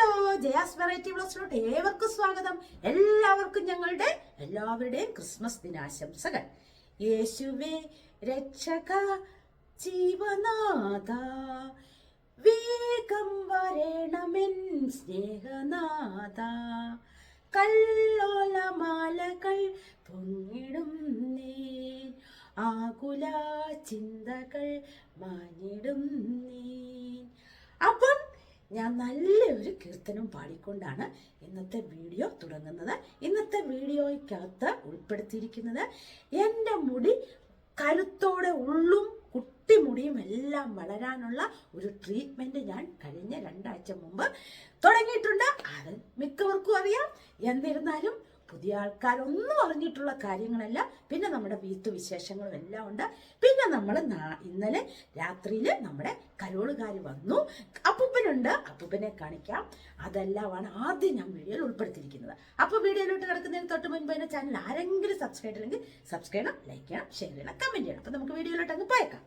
Hello Jaya's variety ബ്ലോസിലോട്ട് ഏവർക്കും സ്വാഗതം. എല്ലാവർക്കും ഞങ്ങളുടെ എല്ലാവരുടെയും ക്രിസ്മസ് ദിനാശംസകൾ. യേശുവേ രക്ഷക ജീവനാഥ വേഗം വരണമെൻ സ്നേഹനാഥ. കല്ലോലമാലകൾ പൊങ്ങിടും നീ. ആകുല ചിന്തകൾ മാഞ്ഞിടും നീ. അപ്പം ഞാൻ നല്ലൊരു കീർത്തനം പാടിക്കൊണ്ടാണ് ഇന്നത്തെ വീഡിയോ തുടങ്ങുന്നത്. ഇന്നത്തെ വീഡിയോയ്ക്കകത്ത് ഉൾപ്പെടുത്തിയിരിക്കുന്നത് എന്റെ മുടി കരുത്തോടെ ഉള്ളും കുട്ടിമുടിയും എല്ലാം വളരാനുള്ള ഒരു ട്രീറ്റ്മെന്റ് ഞാൻ കഴിഞ്ഞ രണ്ടാഴ്ച മുമ്പ് തുടങ്ങിയിട്ടുണ്ട്. അത് മിക്കവർക്കും അറിയാം. എന്നിരുന്നാലും പുതിയ ആൾക്കാരൊന്നും അറിഞ്ഞിട്ടുള്ള കാര്യങ്ങളല്ല. പിന്നെ നമ്മുടെ വീട്ടു വിശേഷങ്ങളും എല്ലാം ഉണ്ട്. പിന്നെ നമ്മൾ ഇന്നലെ രാത്രിയിൽ നമ്മുടെ കരോളുകാർ വന്നു. അപ്പൂപ്പനുണ്ട്. അപ്പൂപ്പനെ കാണിക്കാം. അതെല്ലാമാണ് ആദ്യം ഞാൻ വീഡിയോയിൽ ഉൾപ്പെടുത്തിയിരിക്കുന്നത്. അപ്പോൾ വീഡിയോയിലോട്ട് കിടക്കുന്നതിന് തൊട്ട് മുൻപ് തന്നെ ചാനൽ ആരെങ്കിലും സബ്സ്ക്രൈബ് ചെയ്യണമെങ്കിൽ സബ്സ്ക്രൈബ് ചെയ്യണം ലൈക്ക് ചെയ്യണം ഷെയർ ചെയ്യണം കമന്റ് ചെയ്യണം. അപ്പോൾ നമുക്ക് വീഡിയോയിലോട്ട് അങ്ങ് പോയേക്കാം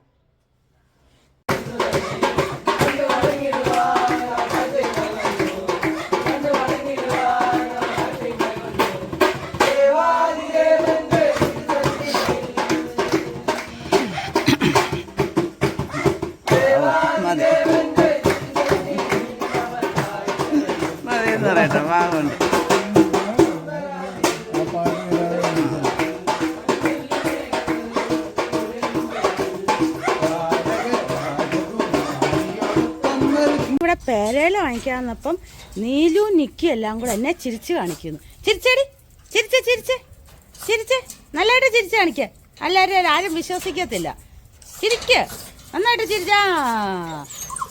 വാങ്ങിക്കാൻ നീലു നിക്കി എല്ലാം കൂടെ എന്നെ ചിരിച്ച് കാണിക്കുന്നു. ചിരിച്ചേടി. ചിരിച്ചേ ചിരിച്ചേ. ചിരിച്ചേ. നല്ലതായിട്ട് ചിരിച്ച് കാണിക്കുക എല്ലാവരും ആരും വിശ്വസിക്കത്തില്ല. ചിരിക്ക. നന്നായിട്ട് ചിരിച്ചാ.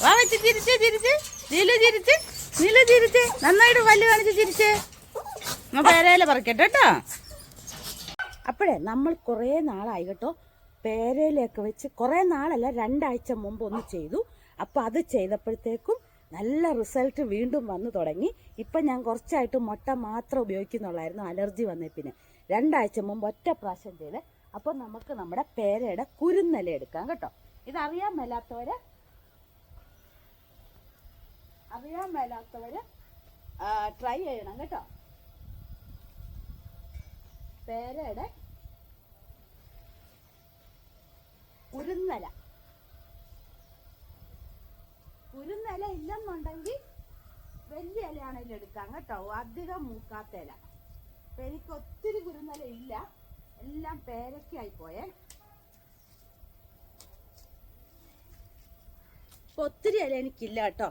വാ വെച്ച് ചിരിച്ച് ചിരിച്ച്. നീലു ചിരിച്ച്. നീലു ചിരിച്ച്. നന്നായിട്ട് പല്ല് കാണിച്ച് ചിരിച്ച്. നമ്മ പേരയില പറിക്കട്ടെ കേട്ടോ. അപ്പോഴേ നമ്മൾ കുറേ നാളായി കേട്ടോ. പേരയിലൊക്കെ വെച്ച് കുറേ നാളല്ല രണ്ടാഴ്ച മുമ്പ് ഒന്ന് ചെയ്തു. അപ്പോൾ അത് ചെയ്തപ്പോഴത്തേക്കും നല്ല റിസൾട്ട് വീണ്ടും വന്നു തുടങ്ങി. ഇപ്പം ഞാൻ കുറച്ചായിട്ട് മുട്ട മാത്രം ഉപയോഗിക്കുന്നുള്ളായിരുന്നു. അലർജി വന്നേ പിന്നെ രണ്ടാഴ്ച മുമ്പ് ഒറ്റ പ്രാവശ്യം ചെയ്ത്. അപ്പം നമുക്ക് നമ്മുടെ പേരയുടെ കുരുന്നല എടുക്കാം കേട്ടോ. ഇതറിയാൻ മേലാത്തവര് അറിയാൻ മേലാത്തവര് ട്രൈ ചെയ്യണം കേട്ടോ. പേരയുടെ ഉരുന്നല ഇലയാണെങ്കിലും എടുക്കാം കേട്ടോ. അധികം മൂക്കാത്ത ഇല അപ്പൊ എനിക്ക് ഒത്തിരി കുരുന്നല ഇല്ല. എല്ലാം പേരക്കായി പോയേ ഇപ്പൊ ഒത്തിരി ഇല എനിക്കില്ല കേട്ടോ.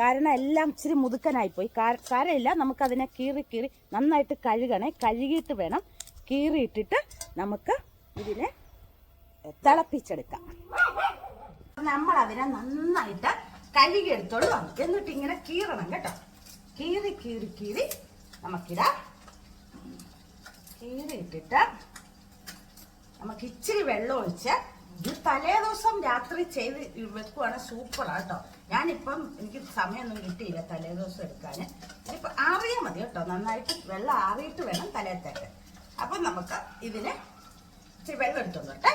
കാരണം എല്ലാം ഇച്ചിരി മുതുക്കനായി പോയി കാരമില്ല നമുക്കതിനെ കീറി കീറി നന്നായിട്ട് കഴുകണേ. കഴുകിയിട്ട് വേണം കീറിയിട്ടിട്ട് നമുക്ക് ഇതിനെ തിളപ്പിച്ചെടുക്കാം. നമ്മൾ അതിനെ നന്നായിട്ട് കഴുകിയെടുത്തോളൂ എന്നിട്ട് ഇങ്ങനെ കീറണം കേട്ടോ. കീറി കീറി കീറി നമുക്കിടാം. കീറിയിട്ടിട്ട് നമുക്ക് ഇച്ചിരി വെള്ളം ഒഴിച്ച് ഇത് തലേ ദിവസം രാത്രി ചെയ്ത് വെക്കുവാണ് സൂപ്പറാണ് കേട്ടോ. ഞാനിപ്പം എനിക്ക് സമയമൊന്നും കിട്ടിയില്ല തലേ ദിവസം എടുക്കാൻ. ഇതിപ്പോൾ ആറിയാൽ മതി കേട്ടോ. നന്നായിട്ട് വെള്ളം ആറിയിട്ട് വേണം തലേ തേക്ക് അപ്പം നമുക്ക് ഇതിന് ഇച്ചിരി വെള്ളം എടുത്തോട്ടെ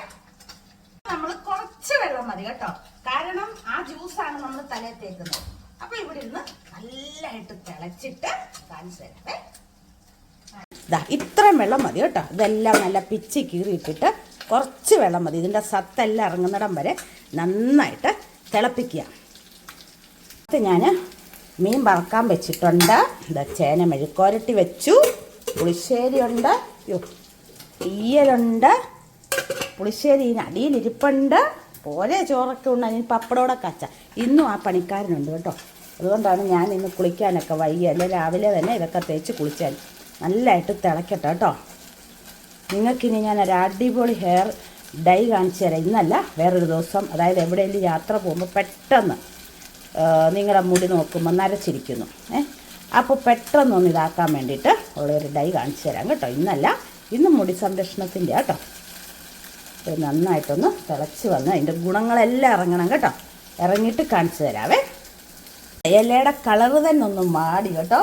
നമ്മൾ കുറച്ച് വെള്ളം മതി കേട്ടോ. കാരണം ആ ജ്യൂസാണ് നമ്മൾ തലേ തേക്കുന്നത്. അപ്പം ഇവിടെ ഇരുന്ന് നല്ലതായിട്ട് തിളച്ചിട്ട് കാണിച്ചു ദാ ഇത്രയും വെള്ളം മതി കേട്ടോ. ഇതെല്ലാം നല്ല പിച്ച് കീറിയിട്ടിട്ട് കുറച്ച് വെള്ളം മതി. ഇതിന്റെ സത്തെല്ലാം ഇറങ്ങുന്നിടം വരെ നന്നായിട്ട് തിളപ്പിക്കുക. അത് ഞാൻ മീൻ വറക്കാൻ വെച്ചിട്ടുണ്ട്. ഇതാ ചേന മെഴുക്കോരട്ടി വെച്ചു. പുളിശ്ശേരി ഉണ്ട് യോ തീയലുണ്ട്. പുളിശ്ശേരി അടിയിലിരിപ്പുണ്ട്. പോലെ ചോറൊക്കെ ഉണ്ട് അതിന് പപ്പടോടെ കച്ച. ഇന്നും ആ പണിക്കാരനുണ്ട് കേട്ടോ. അതുകൊണ്ടാണ് ഞാൻ ഇന്ന് കുളിക്കാനൊക്കെ വൈകി. അല്ലെ രാവിലെ തന്നെ ഇതൊക്കെ തേച്ച് കുളിച്ചാൽ നല്ലതായിട്ട് തിളക്കട്ടെ കേട്ടോ. നിങ്ങൾക്കിനി ഞാൻ ഒരു അടിപൊളി ഹെയർ ഡൈ കാണിച്ചു തരാം. ഇന്നല്ല വേറൊരു ദിവസം. അതായത് എവിടെയെങ്കിലും യാത്ര പോകുമ്പോൾ പെട്ടെന്ന് നിങ്ങളുടെ മുടി നോക്കുമ്പോൾ നരച്ചിരിക്കുന്നു. ഏ അപ്പോൾ പെട്ടെന്നൊന്ന് ഇതാക്കാൻ വേണ്ടിയിട്ട് ഉള്ളൊരു ഡൈ കാണിച്ചു തരാം കേട്ടോ. ഇന്നല്ല ഇന്ന് മുടി സംരക്ഷണത്തിന്റെ കേട്ടോ നന്നായിട്ടൊന്ന് തിളച്ച് വന്ന് അതിന്റെ ഗുണങ്ങളെല്ലാം ഇറങ്ങണം കേട്ടോ. ഇറങ്ങിയിട്ട് കാണിച്ചു തരാവേ. ഇലയുടെ കളറ് തന്നെ ഒന്ന് വാടി കേട്ടോ.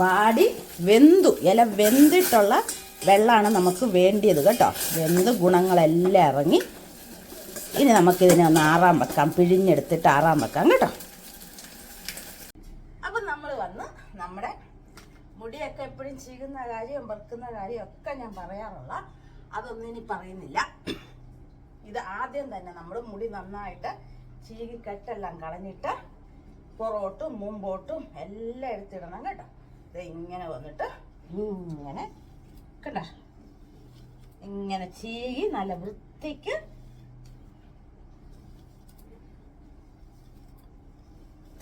വാടി വെന്തു. ഇല വെന്തിട്ടുള്ള വെള്ളമാണ് നമുക്ക് വേണ്ടിയത് കേട്ടോ. വെന്ത് ഗുണങ്ങളെല്ലാം ഇറങ്ങി. ഇനി നമുക്കിതിനെ ഒന്ന് ആറാൻ വെക്കാം. പിഴിഞ്ഞെടുത്തിട്ട് ആറാൻ വെക്കാം കേട്ടോ. അപ്പം നമ്മൾ വന്ന് നമ്മുടെ മുടിയൊക്കെ എപ്പോഴും ചീകുന്ന കാര്യം വെറുക്കുന്ന കാര്യം ഒക്കെ ഞാൻ പറയാറുള്ള അതൊന്നും ഇനി പറയുന്നില്ല. ഇത് ആദ്യം തന്നെ നമ്മൾ മുടി നന്നായിട്ട് ചീകി കെട്ടെല്ലാം കളഞ്ഞിട്ട് പുറോട്ടും മുമ്പോട്ടും എല്ലാം എടുത്തിടണം കേട്ടോ. ഇത് ഇങ്ങനെ വന്നിട്ട് ഇങ്ങനെ കണ്ട? ഇങ്ങനെ ചീകി നല്ല വൃത്തിക്ക്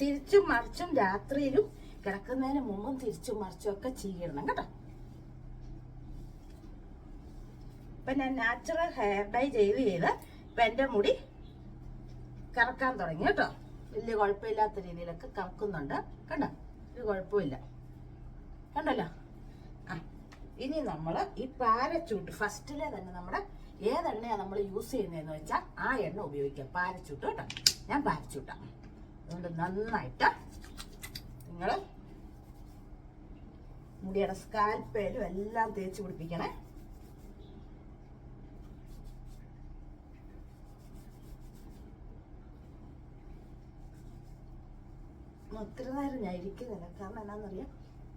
തിരിച്ചും മറിച്ചും രാത്രിയിലും കിടക്കുന്നതിന് മുമ്പും തിരിച്ചും മറിച്ചും ഒക്കെ ചീകിടണം കേട്ടോ. ഇപ്പൊ ഞാൻ നാച്ചുറൽ ഹെയർ ഡൈ ചെയ്ത് ചെയ്ത് ഇപ്പൊ എന്റെ മുടി കറക്കാൻ തുടങ്ങി കേട്ടോ. വലിയ കുഴപ്പമില്ലാത്ത രീതിയിലൊക്കെ കറക്കുന്നുണ്ട്. കണ്ടോ? ഒരു കുഴപ്പമില്ല കണ്ടല്ലോ? ആ ഇനി നമ്മൾ ഈ പാരച്ചൂട്ട് ഫസ്റ്റിലെ തന്നെ നമ്മുടെ ഏതെണ്ണയാണ് നമ്മൾ യൂസ് ചെയ്യുന്നതെന്ന് വെച്ചാൽ ആ എണ്ണ ഉപയോഗിക്കാം. പാരച്ചൂട്ട് കേട്ടോ. ഞാൻ പാരച്ചൂട്ടാണ് അതുകൊണ്ട് നന്നായിട്ട് നിങ്ങൾ മുടിയുടെ സ്കാൽപ്പേലും എല്ലാം തേച്ച് പിടിപ്പിക്കണേ. ഒത്തിരി നേരം ഞാൻ ഇരിക്കുന്നില്ല. കാരണം എന്നാന്നറിയാം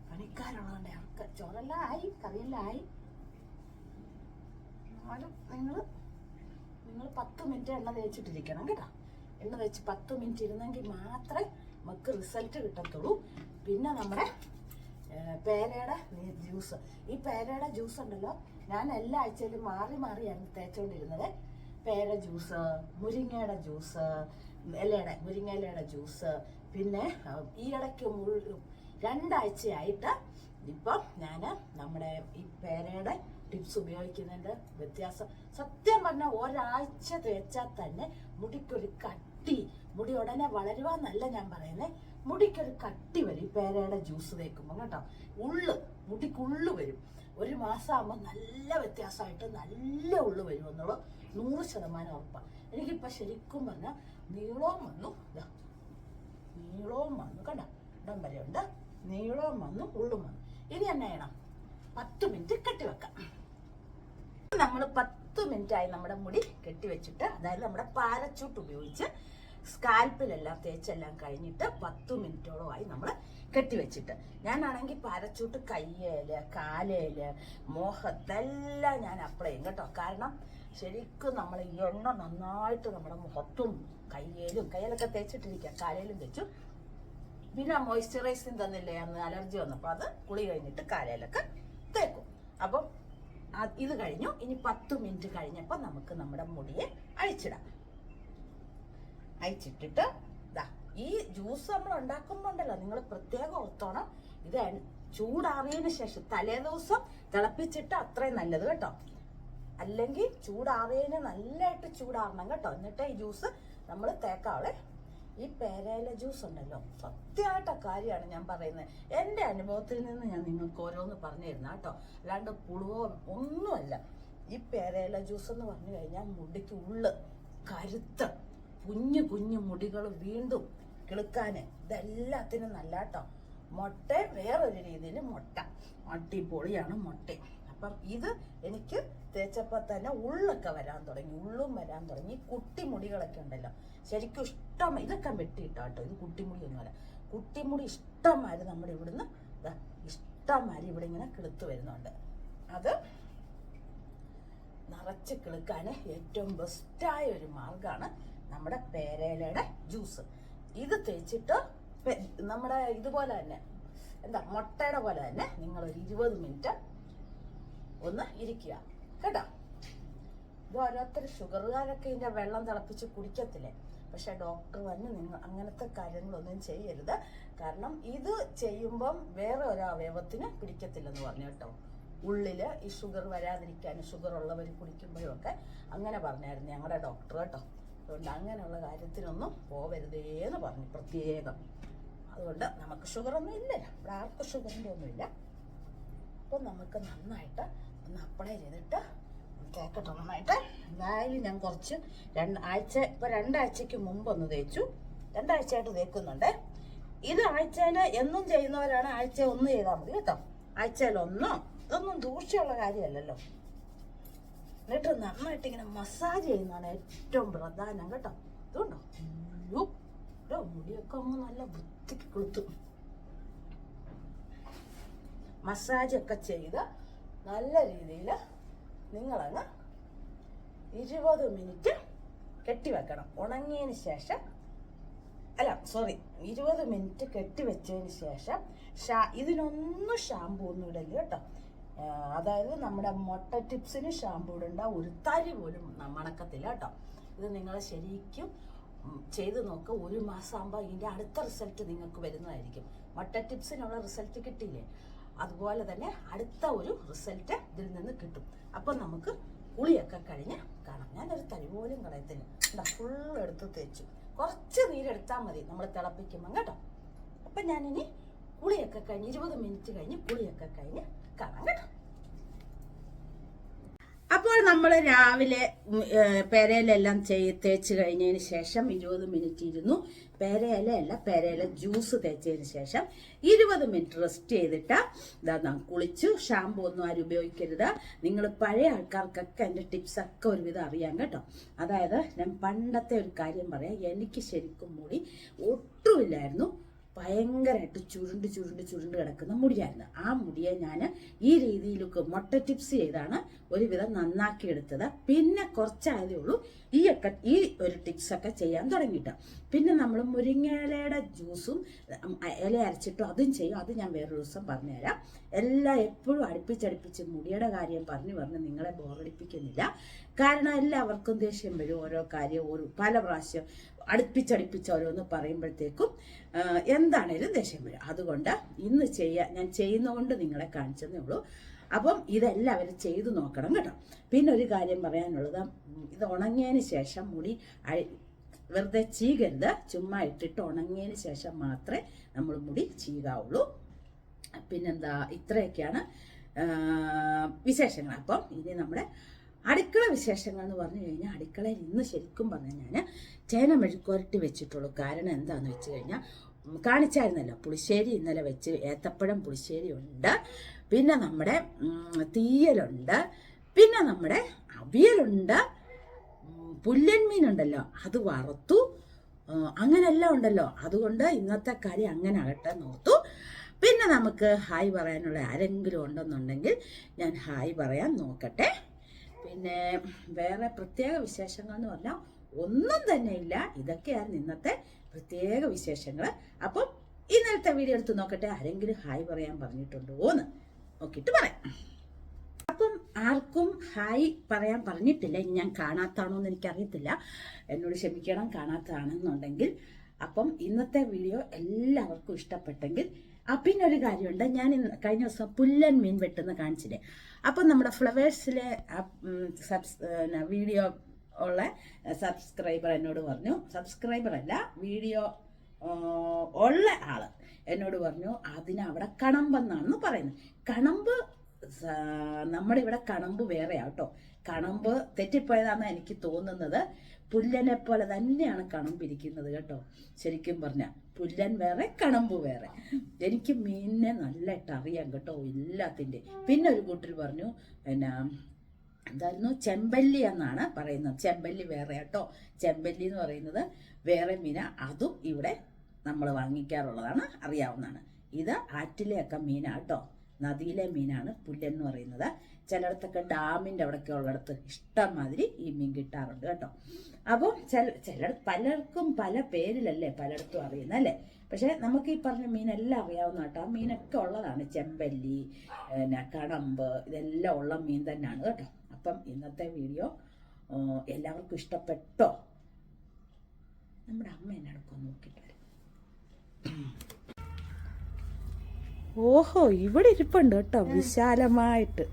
പണിക്കാരുള്ളതുകൊണ്ട് ഞങ്ങൾക്ക് ചോറെല്ലാം ആയി കറിയെല്ലാം ആയി. എന്നാലും നിങ്ങൾ നിങ്ങൾ പത്ത് മിനിറ്റ് എണ്ണ തേച്ചിട്ടിരിക്കണം കേട്ടോ. എണ്ണ തേച്ച് പത്ത് മിനിറ്റ് ഇരുന്നെങ്കിൽ മാത്രമേ നമുക്ക് റിസൾട്ട് കിട്ടത്തുള്ളൂ. പിന്നെ നമ്മുടെ പേരയുടെ ജ്യൂസ്. ഈ പേരയുടെ ജ്യൂസ് ഉണ്ടല്ലോ. ഞാൻ എല്ലാ ആഴ്ചയിലും മാറി മാറിയാണ് തേച്ചുകൊണ്ടിരുന്നത് പേര ജ്യൂസ് മുരിങ്ങയുടെ ജ്യൂസ് ഇലയുടെ മുരിങ്ങയിലയുടെ ജ്യൂസ് പിന്നെ ഈ ഇടയ്ക്ക് രണ്ടാഴ്ചയായിട്ട് ഇപ്പം ഞാൻ നമ്മുടെ ഈ പേരയുടെ ടിപ്സ് ഉപയോഗിക്കുന്നതിന്റെ വ്യത്യാസം. സത്യം പറഞ്ഞാൽ ഒരാഴ്ച തേച്ചാൽ തന്നെ മുടിക്കൊരു കട്ടി മുടി ഉടനെ വളരുവാന്നല്ല ഞാൻ പറയുന്നത് മുടിക്കൊരു കട്ടി വരും പേരയുടെ ജ്യൂസ് തേക്കുമ്പോൾ കേട്ടോ. ഉള്ളു മുടിക്കുള്ളു വരും. ഒരു മാസം ആകുമ്പോൾ നല്ല വ്യത്യാസമായിട്ട് നല്ല ഉള്ളു വരും നൂറ് ശതമാനം ഉറപ്പാണ് എനിക്കിപ്പോൾ ശരിക്കും പറഞ്ഞാൽ നീളവും വന്നു. നീളവും വന്നു കണ്ട? ഇടം വരെ ഉണ്ട്. നീളവും വന്നു ഉള്ളും വന്നു ഇനി എന്നാ ചെയ്യണം? പത്ത് മിനിറ്റ് കെട്ടിവെക്കാം നമ്മൾ പത്ത് മിനിറ്റ് ആയി നമ്മുടെ മുടി കെട്ടിവെച്ചിട്ട് അതായത് നമ്മുടെ പാരച്ചൂട്ട് ഉപയോഗിച്ച് സ്കാൽപ്പിലെല്ലാം തേച്ചെല്ലാം കഴിഞ്ഞിട്ട് പത്ത് മിനിറ്റോളമായി നമ്മൾ കെട്ടിവെച്ചിട്ട് ഞാനാണെങ്കിൽ പാരച്ചൂട്ട് കയ്യേൽ കാലേൽ മോഹത്തെല്ലാം ഞാൻ അപ്ലൈ ചെയ്യും കേട്ടോ. കാരണം ശരിക്കും നമ്മൾ ഈ എണ്ണ നന്നായിട്ട് നമ്മുടെ മുഖത്തും കയ്യിലും കയ്യിലൊക്കെ തേച്ചിട്ടിരിക്കാം കാലയിലും തേച്ചു. പിന്നെ മോയ്സ്ചറൈസിങ് തന്നില്ലേ അന്ന് അലർജി വന്നപ്പോൾ അത് കുളി കഴിഞ്ഞിട്ട് കാലയിലൊക്കെ തേക്കും. അപ്പം ഇത് കഴിഞ്ഞു. ഇനി പത്ത് മിനിറ്റ് കഴിഞ്ഞപ്പോൾ നമുക്ക് നമ്മുടെ മുടിയെ അഴിച്ചിടാം. അഴിച്ചിട്ടിട്ട് ഇതാ ഈ ജ്യൂസ് നമ്മൾ ഉണ്ടാക്കുമ്പോൾ ഉണ്ടല്ലോ നിങ്ങൾ പ്രത്യേകം ഓർത്തോണം. ഇത് ചൂടാറിയതിന് ശേഷം തലേ ദിവസം തിളപ്പിച്ചിട്ട് അത്രയും നല്ലത് കേട്ടോ. അല്ലെങ്കിൽ ചൂടാറിയതിന് നല്ലതായിട്ട് ചൂടാറണം കേട്ടോ. എന്നിട്ട് ഈ ജ്യൂസ് നമ്മൾ തേക്കാവളെ. ഈ പേരയില ജ്യൂസ് ഉണ്ടല്ലോ. സത്യമായിട്ട കാര്യമാണ് ഞാൻ പറയുന്നത്. എന്റെ അനുഭവത്തിൽ നിന്ന് ഞാൻ നിങ്ങൾക്ക് ഓരോന്ന് പറഞ്ഞു തരുന്ന കേട്ടോ. അല്ലാണ്ട് പുളുവോ ഒന്നുമല്ല. ഈ പേരയില ജ്യൂസ് എന്ന് പറഞ്ഞു കഴിഞ്ഞാൽ മുടിക്ക് ഉള്ള് കരുത്ത് കുഞ്ഞു കുഞ്ഞു മുടികൾ വീണ്ടും കിളുക്കാന്. ഇതെല്ലാത്തിനും നല്ല കേട്ടോ. മുട്ട വേറൊരു രീതിയിൽ മുട്ട. അടിപൊളിയാണ് മുട്ട. അപ്പം ഇത് എനിക്ക് തേച്ചപ്പോൾ തന്നെ ഉള്ളൊക്കെ വരാൻ തുടങ്ങി ഉള്ളും വരാൻ തുടങ്ങി. കുട്ടിമുടികളൊക്കെ ഉണ്ടല്ലോ. ശരിക്കും ഇഷ്ടം ഇതൊക്കെ വെട്ടിയിട്ടോ കേട്ടോ എന്ന് പറയാം. കുട്ടിമുടി ഇഷ്ടംമാര് നമ്മുടെ ഇവിടുന്ന് ഇഷ്ടമായി ഇവിടെ ഇങ്ങനെ കിളുത്ത് വരുന്നുണ്ട്. അത് നിറച്ച് കിളുക്കാൻ ഏറ്റവും ബെസ്റ്റായ ഒരു മാർഗമാണ് നമ്മുടെ പേരയിലയുടെ ജ്യൂസ്. ഇത് തേച്ചിട്ട് നമ്മുടെ ഇതുപോലെ തന്നെ എന്താ മുട്ടയുടെ പോലെ തന്നെ നിങ്ങൾ ഒരു ഇരുപത് മിനിറ്റ് ഒന്ന് ഇരിക്കുക. കേട്ടോ? ഇത് ഓരോരുത്തർ ഷുഗറുകാരൊക്കെ ഇതിന്റെ വെള്ളം തിളപ്പിച്ച് കുടിക്കത്തില്ലേ? പക്ഷെ ഡോക്ടർ വന്ന് നിങ്ങൾ അങ്ങനത്തെ കാര്യങ്ങളൊന്നും ചെയ്യരുത്. കാരണം ഇത് ചെയ്യുമ്പം വേറെ ഒരു അവയവത്തിന് പിടിക്കത്തില്ലെന്ന് പറഞ്ഞു കേട്ടോ. ഉള്ളിൽ ഈ ഷുഗർ വരാതിരിക്കാൻ ഷുഗർ ഉള്ളവർ കുടിക്കുമ്പോഴും ഒക്കെ അങ്ങനെ പറഞ്ഞായിരുന്നു ഞങ്ങളുടെ ഡോക്ടർ കേട്ടോ. അതുകൊണ്ട് അങ്ങനെയുള്ള കാര്യത്തിനൊന്നും പോവരുതേ എന്ന് പറഞ്ഞു പ്രത്യേകം. അതുകൊണ്ട് നമുക്ക് ഷുഗറൊന്നും ഇല്ലല്ലോ ഇവിടെ ആർക്കും ഷുഗറിന്റെ ഒന്നുമില്ല. അപ്പം നമുക്ക് നന്നായിട്ട് ഒന്ന് അപ്ലൈ ചെയ്തിട്ട് തേക്കട്ടെ നന്നായിട്ട്. എന്തായാലും ഞാൻ കുറച്ച് രണ്ട് ആഴ്ച ഇപ്പം രണ്ടാഴ്ചക്ക് മുമ്പ് ഒന്ന് തേച്ചു. രണ്ടാഴ്ചയായിട്ട് തേക്കുന്നുണ്ട്. ഇത് ആഴ്ചയിൽ എന്നും ചെയ്യുന്നവരാണ് ആഴ്ച ഒന്ന് ചെയ്താൽ മതി കേട്ടോ. ആഴ്ചയിൽ ഒന്നോ? ഇതൊന്നും ദൂഷ്യമുള്ള കാര്യമല്ലല്ലോ. എന്നിട്ട് നന്നായിട്ട് ഇങ്ങനെ മസാജ് ചെയ്യുന്നതാണ് ഏറ്റവും പ്രധാനം കേട്ടോ. ഇതുണ്ടോ? ഇതോ മുടിയൊക്കെ അങ്ങ് നല്ല വൃത്തിക്ക് കൊളുത്തു. മസാജ് ഒക്കെ ചെയ്ത് നല്ല രീതിയിൽ നിങ്ങളങ്ങ് ഇരുപത് മിനിറ്റ് കെട്ടിവെക്കണം ഉണങ്ങിയതിന് ശേഷം അല്ല സോറി ഇരുപത് മിനിറ്റ് കെട്ടിവെച്ചതിന് ശേഷം ഷാ ഇതിനൊന്നും ഷാമ്പൂ ഒന്നും ഇടൽ കേട്ടോ. അതായത് നമ്മുടെ മുട്ട ടിപ്സിന് ഷാമ്പൂ ഇടണ്ട. ഒരു തരി പോലും മണക്കത്തില്ല കേട്ടോ. ഇത് നിങ്ങൾ ശരിക്കും ചെയ്ത് നോക്ക്. ഒരു മാസം ആകുമ്പോൾ ഇതിന്റെ അടുത്ത റിസൾട്ട് നിങ്ങൾക്ക് വരുന്നതായിരിക്കും. മുട്ട ടിപ്സിനുള്ള റിസൾട്ട് കിട്ടിയില്ലേ? അതുപോലെ തന്നെ അടുത്ത ഒരു റിസൾട്ട് ഇതിൽ നിന്ന് കിട്ടും. അപ്പം നമുക്ക് കുളിയൊക്കെ കഴിഞ്ഞ് കാണാം. ഞാനൊരു തരി പോലും കളയത്തില്ല. എന്താ ഫുൾ എടുത്ത് തേച്ചു. കുറച്ച് നീരെടുത്താൽ മതി. നമ്മൾ തിളപ്പിക്കുമ്പം കേട്ടോ. അപ്പം ഞാനിനി കുളിയൊക്കെ കഴിഞ്ഞ് ഇരുപത് മിനിറ്റ് കഴിഞ്ഞ് കുളിയൊക്കെ കഴിഞ്ഞ് കാണാം കേട്ടോ. അപ്പോൾ നമ്മൾ രാവിലെ പെരയിലെല്ലാം ചെയ് തേച്ച് കഴിഞ്ഞതിന് ശേഷം ഇരുപത് മിനിറ്റ് ഇരുന്നു. പെരയില അല്ല പെരയില ജ്യൂസ് തേച്ചതിന് ശേഷം ഇരുപത് മിനിറ്റ് റെസ്റ്റ് ചെയ്തിട്ട് ഇതാ നാം കുളിച്ചു. ഷാമ്പു ഒന്നും ആരും ഉപയോഗിക്കരുത്. നിങ്ങൾ പഴയ ആൾക്കാർക്കൊക്കെ എന്റെ ടിപ്സൊക്കെ ഒരുവിധം അറിയാം കേട്ടോ. അതായത് ഞാൻ പണ്ടത്തെ ഒരു കാര്യം പറയാം. എനിക്ക് ശരിക്കും മുടി ഒട്ടുമില്ലായിരുന്നു ഭയങ്കരമായിട്ട് ചുരുണ്ട് ചുരുണ്ട് ചുരുണ്ട് കിടക്കുന്ന മുടിയായിരുന്നു. ആ മുടിയെ ഞാൻ ഈ രീതിയിലൊക്കെ മൊട്ട ടിപ്സ് ചെയ്താണ് ഒരുവിധം നന്നാക്കി എടുത്തത്. പിന്നെ കുറച്ചായതേ ഉള്ളൂ ഈ ഒക്കെ ഈ ഒരു ടിപ്സ് ഒക്കെ ചെയ്യാൻ തുടങ്ങിയിട്ട്. പിന്നെ നമ്മൾ മുരിങ്ങയിലയുടെ ജ്യൂസും ഇല അരച്ചിട്ടും അതും ചെയ്യും. അത് ഞാൻ വേറൊരു ദിവസം പറഞ്ഞുതരാം. എല്ലാം എപ്പോഴും അടുപ്പിച്ചടുപ്പിച്ച് മുടിയുടെ കാര്യം പറഞ്ഞു പറഞ്ഞ് നിങ്ങളെ ബോറടിപ്പിക്കുന്നില്ല കാരണം എല്ലാവർക്കും ദേഷ്യം വരും ഓരോ കാര്യം ഒരു പല പ്രാവശ്യം അടുപ്പിച്ചടുപ്പിച്ച് ഓരോന്ന് പറയുമ്പോഴത്തേക്കും എന്താണേലും ദേഷ്യം വരും. അതുകൊണ്ട് ഇന്ന് ചെയ്യാൻ ഞാൻ ചെയ്യുന്നതുകൊണ്ട് നിങ്ങളെ കാണിച്ചതേ ഉള്ളൂ. അപ്പം ഇതെല്ലാവരും ചെയ്തു നോക്കണം കേട്ടോ. പിന്നെ ഒരു കാര്യം പറയാനുള്ളത് ഇത് ഉണങ്ങിയതിന് ശേഷം മുടി വെറുതെ ചീകരുത്. ചുമ്മാ ഇട്ടിട്ട് ഉണങ്ങിയതിന് ശേഷം മാത്രമേ നമ്മൾ മുടി ചീകാവുള്ളൂ. പിന്നെന്താ ഇത്രയൊക്കെയാണ് വിശേഷങ്ങൾ. അപ്പം ഇനി നമ്മുടെ അടുക്കള വിശേഷങ്ങൾ എന്ന് പറഞ്ഞു കഴിഞ്ഞാൽ അടുക്കളയിൽ ഇന്ന് ശരിക്കും പറഞ്ഞാൽ ഞാൻ ചേന മെഴുക്കുരട്ടി വെച്ചിട്ടുള്ളൂ. കാരണം എന്താണെന്ന് വെച്ച് കഴിഞ്ഞാൽ കാണിച്ചായിരുന്നല്ലോ പുളിശ്ശേരി ഇന്നലെ വെച്ച് ഏത്തപ്പഴം പുളിശ്ശേരി ഉണ്ട് പിന്നെ നമ്മുടെ തീയലുണ്ട് പിന്നെ നമ്മുടെ അവിയലുണ്ട് പുല്ലൻമീനുണ്ടല്ലോ പുല്ലൻ മീനുണ്ടല്ലോ അത് വറുത്തു അങ്ങനെല്ലാം ഉണ്ടല്ലോ. അതുകൊണ്ട് ഇന്നത്തെ കറി അങ്ങനെ ആകട്ടെ നോർത്തു പിന്നെ നമുക്ക് ഹായ് പറയാനുള്ള ആരെങ്കിലും ഉണ്ടെന്നുണ്ടെങ്കിൽ ഞാൻ ഹായ് പറയാൻ നോക്കട്ടെ. പിന്നെ വേറെ പ്രത്യേക വിശേഷങ്ങൾ എന്ന് പറഞ്ഞാൽ ഒന്നും തന്നെ ഇല്ല. ഇതൊക്കെയായിരുന്നു ഇന്നത്തെ പ്രത്യേക വിശേഷങ്ങൾ അപ്പം ഇന്നലത്തെ വീഡിയോ എടുത്ത് നോക്കട്ടെ. ആരെങ്കിലും ഹായ് പറയാൻ പറഞ്ഞിട്ടുണ്ടോ എന്ന് നോക്കിയിട്ട് പറയാം. അപ്പം ആർക്കും ഹായ് പറയാൻ പറഞ്ഞിട്ടില്ല. ഇനി ഞാൻ കാണാത്താണോ എന്ന് എനിക്കറിയത്തില്ല. എന്നോട് ക്ഷമിക്കണം കാണാത്താണെന്നുണ്ടെങ്കിൽ. അപ്പം ഇന്നത്തെ വീഡിയോ എല്ലാവർക്കും ഇഷ്ടപ്പെട്ടെങ്കിൽ. ആ പിന്നെ ഒരു കാര്യമുണ്ട്. ഞാൻ കഴിഞ്ഞ ദിവസം പുല്ലൻ മീൻ വെട്ടുന്ന കാണിച്ചില്ലേ? അപ്പം നമ്മുടെ ഫ്ലവേഴ്സിലെ സബ്സ് വീഡിയോ ഉള്ള സബ്സ്ക്രൈബർ എന്നോട് പറഞ്ഞു. സബ്സ്ക്രൈബർ അല്ല വീഡിയോ ഉള്ള ആൾ എന്നോട് പറഞ്ഞു അതിനവിടെ കണമ്പെന്നാണെന്ന് പറയുന്നത് കണമ്പ് നമ്മുടെ ഇവിടെ കണമ്പ് വേറെയാ കേട്ടോ. കണമ്പ് തെറ്റിപ്പോയതാണെന്ന് എനിക്ക് തോന്നുന്നത്. പുല്ലനെ പോലെ തന്നെയാണ് കണമ്പിരിക്കുന്നത് കേട്ടോ ശരിക്കും പറഞ്ഞ. പുല്ലൻ വേറെ കണമ്പ് വേറെ. എനിക്ക് മീനിനെ നല്ലതായിട്ട് അറിയാം കേട്ടോ എല്ലാത്തിന്റെ. പിന്നെ ഒരു കൂട്ടർ പറഞ്ഞു പിന്നെ എന്തായിരുന്നു? ചെമ്പല്ലി എന്നാണ് പറയുന്നത്. ചെമ്പല്ലി വേറെ കേട്ടോ. ചെമ്പല്ലി എന്ന് പറയുന്നത് വേറെ മീന. അതും ഇവിടെ നമ്മൾ വാങ്ങിക്കാറുള്ളതാണ് അറിയാവുന്നതാണ്. ഇത് ആറ്റിലെയൊക്കെ മീനാട്ടോ നദിയിലെ മീനാണ് പുല്ലെന്ന് പറയുന്നത്. ചിലയിടത്തൊക്കെ ഡാമിന്റെ അവിടെയൊക്കെ ഉള്ളിടത്ത് ഇഷ്ടംമാതിരി ഈ മീൻ കിട്ടാറുണ്ട് കേട്ടോ. അപ്പോൾ ചില ചില പലർക്കും പല പേരിലല്ലേ പലയിടത്തും അറിയുന്നത് അല്ലേ? പക്ഷേ നമുക്ക് ഈ പറഞ്ഞ മീനെല്ലാം അറിയാവുന്ന കേട്ടോ. മീനൊക്കെ ഉള്ളതാണ് ചെമ്പല്ലി പിന്നെ കടമ്പ് ഇതെല്ലാം ഉള്ള മീൻ തന്നെയാണ് കേട്ടോ. അപ്പം ഇന്നത്തെ വീഡിയോ എല്ലാവർക്കും ഇഷ്ടപ്പെട്ടോ? നമ്മുടെ അമ്മ എന്നെ നോക്കിയിട്ട് വരും. ഓഹോ ഇവിടെ ഇരിപ്പുണ്ട് കേട്ടോ വിശാലമായിട്ട്.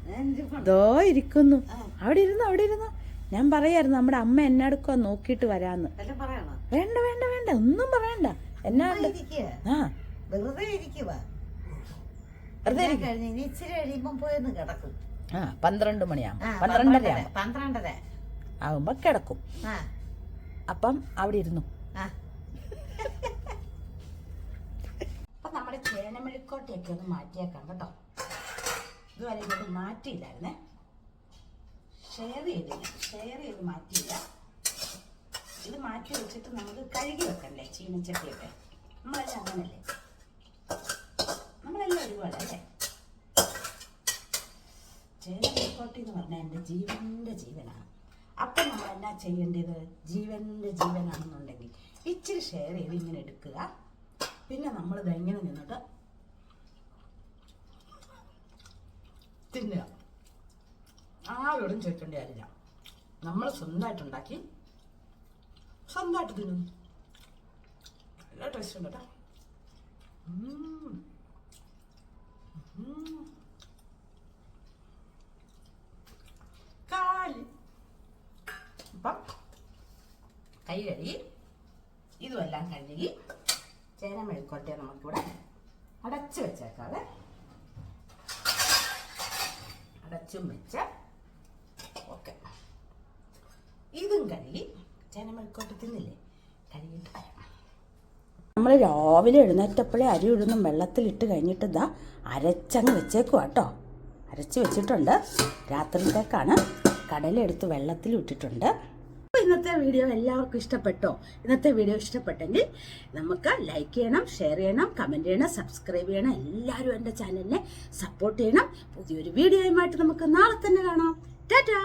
ദോ ഇരിക്കുന്നു. അവിടെ ഇരുന്നു അവിടെ ഇരുന്നു? ഞാൻ പറയായിരുന്നു നമ്മുടെ അമ്മ എന്നെ അടുക്കാൻ നോക്കിയിട്ട് വരാന്ന്. വേണ്ട വേണ്ട വേണ്ട ഒന്നും പറയണ്ട. എന്നാ ആ. വെറുതെ ഇരിക്കുക ആ പന്ത്രണ്ട് മണിയാകും പന്ത്രണ്ടര പന്ത്രണ്ടര ആകുമ്പോ പന്ത്രണ്ടര കിടക്കും. അപ്പം അവിടെ ഇരുന്നു. നമ്മുടെ ചേനമെഴുക്കോട്ടയൊക്കെ ഒന്ന് മാറ്റിയേക്കാം കേട്ടോ. ഇതുവരെ ഇത് മാറ്റിയില്ലായിരുന്നേ. ഷെയർ ചെയ്തില്ല ഷെയർ ചെയ്ത് മാറ്റിയില്ല. ഇത് മാറ്റി വെച്ചിട്ട് നമുക്ക് കഴുകി വെക്കണ്ടേ ചീനച്ചട്ടിയൊക്കെ? നമ്മളെല്ലാം അങ്ങനല്ലേ? നമ്മളെല്ലാം ഒരുപോലെ അല്ലേ? എന്ന് പറഞ്ഞാൽ എന്റെ ജീവന്റെ ജീവനാണ്. അപ്പം നമ്മൾ എന്നാ ചെയ്യേണ്ടത്? ജീവന്റെ ജീവനാണെന്നുണ്ടെങ്കിൽ ഇച്ചിരി ഷെയർ ചെയ്ത് ഇങ്ങനെ എടുക്കുക. പിന്നെ നമ്മൾ ഇങ്ങനെ നിന്നിട്ട് തിന്നുക. ആരോടും ചോദിക്കേണ്ട കാര്യമില്ല. നമ്മൾ സ്വന്തമായിട്ടുണ്ടാക്കി സ്വന്തമായിട്ട് തിന്നുന്നു നല്ല ടേസ്റ്റ് ഉണ്ട് കേട്ടോ. കാൽ. കൈ കഴുകി ഇതുമെല്ലാം കഴുകി ചേന മെഴുക്കോട്ടെ നമുക്കിവിടെ അടച്ചു വെച്ചേക്കാതെ അടച്ചും വെച്ച. ഓക്കെ. ഇതും കഴുകി ചേന മെഴുക്കോട്ടെ തിന്നില്ലേ? കഴുകിയിട്ട് നമ്മൾ രാവിലെ എഴുന്നേറ്റപ്പോഴേ അരി ഉഴുന്നും വെള്ളത്തിലിട്ട് കഴിഞ്ഞിട്ട് ഇതാ അരച്ചങ്ങ് വെച്ചേക്കുക കേട്ടോ. അരച്ച് വെച്ചിട്ടുണ്ട്. രാത്രിയിലേക്കാണ് കടലെടുത്ത് വെള്ളത്തിൽ ഇട്ടിട്ടുണ്ട് ഇന്നത്തെ വീഡിയോ എല്ലാവർക്കും ഇഷ്ടപ്പെട്ടോ? ഇന്നത്തെ വീഡിയോ ഇഷ്ടപ്പെട്ടെങ്കിൽ നമുക്ക് ലൈക്ക് ചെയ്യണം ഷെയർ ചെയ്യണം കമന്റ് ചെയ്യണം സബ്സ്ക്രൈബ് ചെയ്യണം. എല്ലാവരും എന്റെ ചാനലിനെ സപ്പോർട്ട് ചെയ്യണം. പുതിയൊരു വീഡിയോയുമായിട്ട് നമുക്ക് നാളെ തന്നെ കാണാം. ടാറ്റാ!